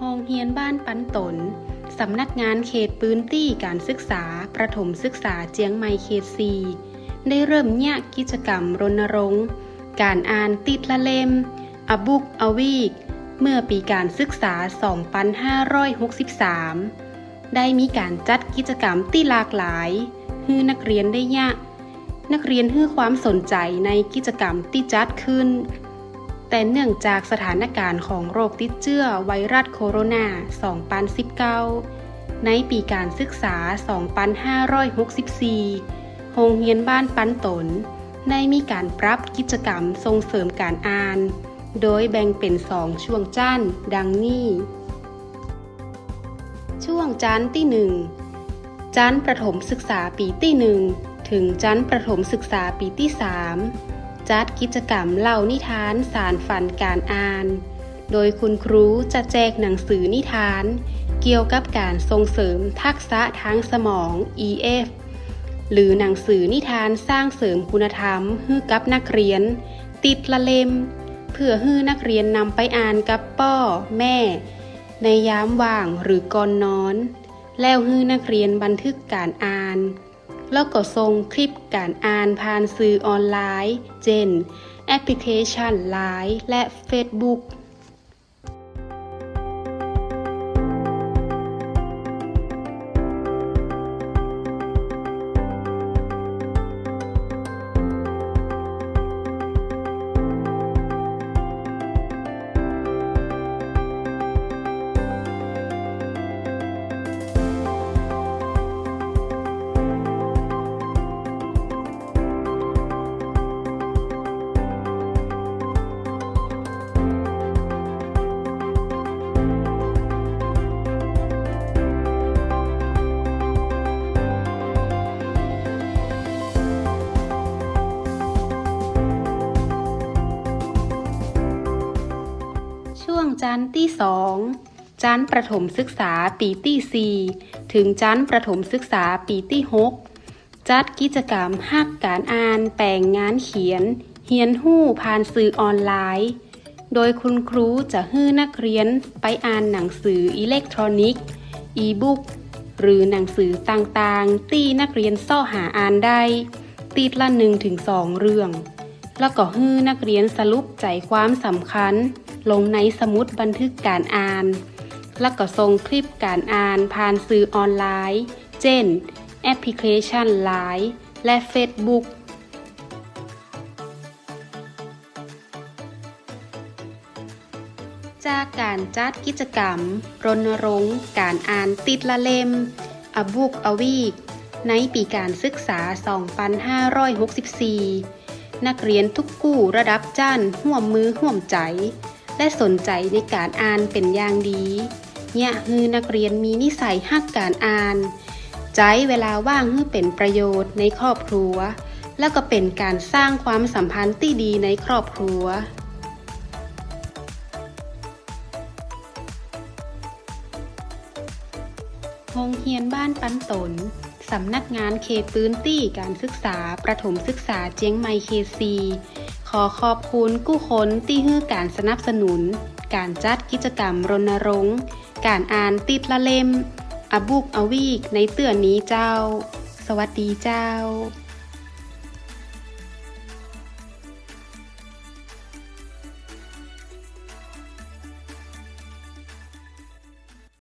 โรงเรียนบ้านปันตน สำนักงานเขตพื้นที่การศึกษา ประถมศึกษาเจียงใหม่เขตซีได้เริ่มเนี่ยกิจกรรมรณรงค์ การอ่านติดละเล่มอบุกอวีก เมื่อปีการศึกษา 2563 ได้มีการจัดกิจกรรมที่หลากหลายฮือนักเรียนได้ยะนักเรียนฮือความสนใจในกิจกรรมที่จัดขึ้น แต่เนื่องจากสถานการณ์ของโรคติดเชื้อไวรัสโคโรนา2019 ในปีการศึกษา 2564 โรงเรียนบ้านปันตน ได้มีการปรับกิจกรรมส่งเสริมการอ่าน โดยแบ่งเป็นสองช่วงจันทร์ดังนี้ ช่วงจันทร์ที่หนึ่งจันทร์ประถมศึกษาปีที่หนึ่งถึงจันทร์ประถมศึกษาปีที่สาม จัดกิจกรรมเล่านิทานสารฝันการอ่าน โดยคุณครูจะแจกหนังสือนิทาน เกี่ยวกับการส่งเสริมทักษะทางสมอง EF หรือหนังสือนิทานสร้างเสริมคุณธรรมให้กับนักเรียน ติดละเล่มเพื่อให้นักเรียนนำไปอ่านกับป้อแม่ ในยามว่างหรือก่อนนอน แล้วให้นักเรียนบันทึกการอ่าน แล้วก็ส่งคลิปการอ่านผ่านสื่อออนไลน์ เช่นแอปพลิเคชัน Line และ Facebook จันที่สองจันประถมศึกษาปีที่สี่ถึงจันประถมศึกษาปีที่หกจัดกิจกรรมหักการอ่านแปลงงานเขียน เฮียนหู้ผ่านสื่อออนไลน์ โดยคุณครูจะให้นักเรียนไปอ่านหนังสืออิเล็กทรอนิกส์ อีบุ๊กหรือหนังสือต่างๆ ที่นักเรียนซ่อหาอ่านได้ติดละหนึ่งถึงสองเรื่อง แล้วก็ให้นักเรียนสรุปใจความสำคัญ ลงในสมุดบันทึกการอ่าน แล้วก็ส่งคลิปการอ่านผ่านสื่อออนไลน์ เช่น แอปพลิเคชัน Line และ Facebook จากการจัดกิจกรรม รณรงค์ การอ่านติดละเล่มอบุกอวีกในปีการศึกษา 2564 นักเรียนทุกกู้ระดับจ้นห่วมมือห่วมใจ และสนใจในการอ่านเป็นอย่างดีเนี่ยคือนักเรียนมีนิสัยฮักการอ่าน ใจเวลาว่างให้เป็นประโยชน์ในครอบครัว แล้วก็เป็นการสร้างความสัมพันธ์ที่ดีในครอบครัวโรงเรียนบ้านปันตน สำนักงานเขตพื้นที่การศึกษาประถมศึกษาเจียงใหม่เขตซี ขอขอบคุณกู้ค้นที่ให้การสนับสนุน การจัดกิจกรรมรณรงค์ การอ่านติดละเล่มอบุกอวีกในเตือนนี้เจ้า สวัสดีเจ้า